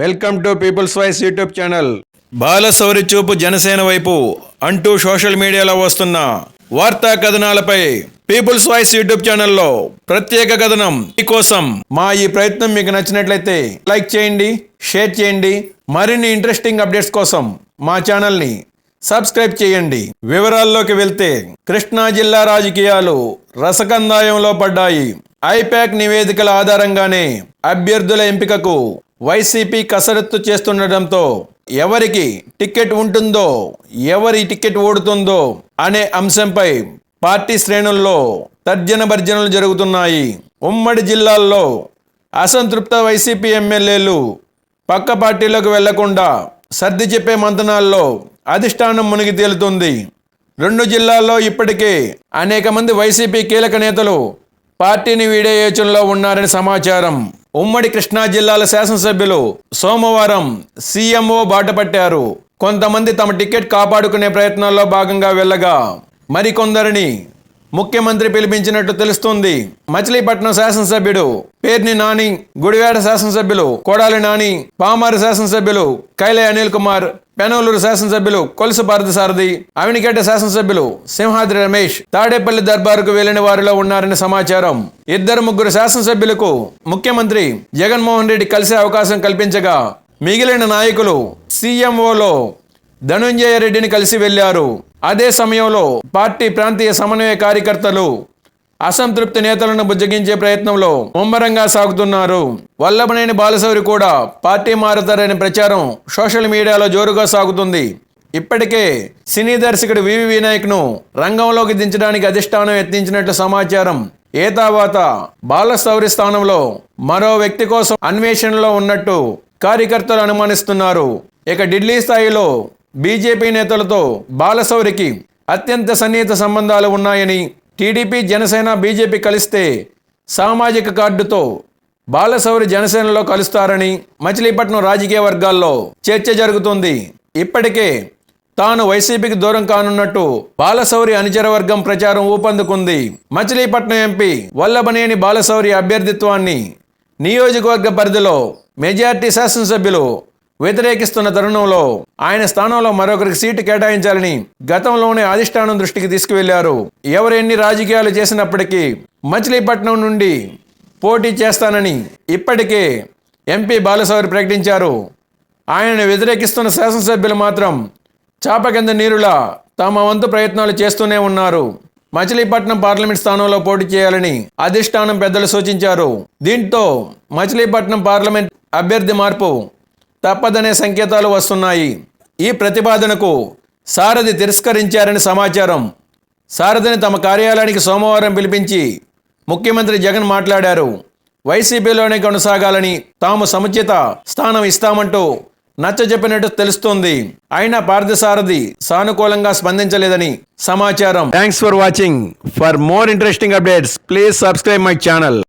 Welcome to people's voice YouTube channel Balashowry చూపు జనసేన వైపు అంటూ సోషల్ మీడియాలో వస్తున్న వార్తా కథనాలపై పీపుల్స్ వాయిస్ యూట్యూబ్ ఛానల్లో ప్రత్యేక కథనం. మీకోసం మా ఈ ప్రయత్నం మీకు నచ్చినట్లయితే లైక్ చేయండి షేర్ చేయండి మరిన్ని ఇంట్రెస్టింగ్ అప్డేట్స్ కోసం మా ఛానల్ని సబ్స్క్రైబ్ చేయండి. వివరాల్లోకి వెళ్తే కృష్ణా జిల్లా రాజకీయాలు రసకందాయంలో పడ్డాయి. ఐపాక్ నివేదికల ఆధారంగానే అభ్యర్థుల ఎంపికకు వైసీపీ కసరత్తు చేస్తుండటంతో ఎవరికి టికెట్ ఉంటుందో ఎవరి టికెట్ ఓడుతుందో అనే అంశంపై పార్టీ శ్రేణుల్లో తర్జన భర్జనలు జరుగుతున్నాయి. ఉమ్మడి జిల్లాల్లో అసంతృప్త వైసీపీ ఎమ్మెల్యేలు పక్క పార్టీలోకి వెళ్ళకుండా సర్ది చెప్పే మంతనాల్లో అధిష్టానం మునిగి తేలుతుంది. రెండు జిల్లాల్లో ఇప్పటికే అనేక మంది వైసీపీ కీలక నేతలు పార్టీని వీడే యోచనలో ఉన్నారని సమాచారం. ఉమ్మడి కృష్ణా జిల్లాల శాసనసభ్యులు సోమవారం సీఎంఓ బాట పట్టారు. కొంతమంది తమ టికెట్ కాపాడుకునే ప్రయత్నాల్లో భాగంగా వెళ్ళగా మరికొందరిని ముఖ్యమంత్రి పిలిపించినట్టు తెలుస్తుంది. మచిలీపట్నం శాసనసభ్యుడు పేర్ని నాని గుడివాడ శాసనసభ్యులు కొడాలి నాని పామారు శాసనసభ్యులు కైలే అనిల్ కుమార్ పెనవలూరు శాసనసభ్యులు కొలుసు పార్థసారథి అవినిగడ్డ శాసనసభ్యులు సింహాద్రి రమేష్ తాడేపల్లి దర్బారుకు వెళ్ళిన వారిలో ఉన్నారని సమాచారం. ఇద్దరు ముగ్గురు శాసనసభ్యులకు ముఖ్యమంత్రి జగన్మోహన్ రెడ్డి కలిసే అవకాశం కల్పించగా మిగిలిన నాయకులు సీఎంఓలో ధనుంజయ రెడ్డిని కలిసి వెళ్ళారు. అదే సమయంలో పార్టీ ప్రాంతీయ సమన్వయ కార్యకర్తలు అసంతృప్తి నేతలను బుజ్జగించే ప్రయత్నంలో ముమ్మరంగా సాగుతున్నారు. వల్లభనేని బాలశౌరి కూడా పార్టీ మారుతారనే ప్రచారం సోషల్ మీడియాలో జోరుగా సాగుతుంది. ఇప్పటికే సినీ దర్శకుడు వివి వినాయక్ను రంగంలోకి దించడానికి అధిష్టానం యత్నించినట్లు సమాచారం. ఏ తర్వాత బాలశౌరి స్థానంలో మరో వ్యక్తి కోసం అన్వేషణలో ఉన్నట్టు కార్యకర్తలు అనుమానిస్తున్నారు. ఇక ఢిల్లీ స్థాయిలో బీజేపీ నేతలతో బాలశౌరికి అత్యంత సన్నిహిత సంబంధాలు ఉన్నాయని టీడీపీ జనసేన బీజేపీ కలిస్తే సామాజిక కార్డుతో బాలశౌరి జనసేనలో కలుస్తారని మచిలీపట్నం రాజకీయ వర్గాల్లో చర్చ జరుగుతుంది. ఇప్పటికే తాను వైసీపీకి దూరం కానున్నట్టు బాలశౌరి అనుచర వర్గం ప్రచారం ఊపందుకుంది. మచిలీపట్నం ఎంపీ వల్లభనేని బాలశౌరి అభ్యర్థిత్వాన్ని నియోజకవర్గ పరిధిలో మెజార్టీ శాసనసభ్యులు వ్యతిరేకిస్తున్న తరుణంలో ఆయన స్థానంలో మరొకరికి సీటు కేటాయించాలని గతంలోనే అధిష్టానం దృష్టికి తీసుకువెళ్ళారు. ఎవరెన్ని రాజకీయాలు చేసినప్పటికీ మచిలీపట్నం నుండి పోటీ చేస్తానని ఇప్పటికే ఎంపీ బాలసౌరి ప్రకటించారు. ఆయనను వ్యతిరేకిస్తున్న శాసనసభ్యులు మాత్రం చాప కింద నీరులా తమ వంతు ప్రయత్నాలు చేస్తూనే ఉన్నారు. మచిలీపట్నం పార్లమెంట్ స్థానంలో పోటీ చేయాలని అధిష్టానం పెద్దలు సూచించారు. దీంతో మచిలీపట్నం పార్లమెంట్ అభ్యర్థి మార్పు తప్పదనే సంకేతాలు వస్తున్నాయి. ఈ ప్రతిపాదనకు సారథి తిరస్కరించారని సమాచారం. సారథిని తమ కార్యాలయానికి సోమవారం పిలిపించి ముఖ్యమంత్రి జగన్ మాట్లాడారు. వైసీపీలోనే కొనసాగాలని తాము సముచిత స్థానం ఇస్తామంటూ నచ్చ చెప్పినట్టు తెలుస్తోంది. అయినా పార్థసారథి సానుకూలంగా స్పందించలేదని సమాచారం. Thanks for watching for more interesting updates please subscribe my channel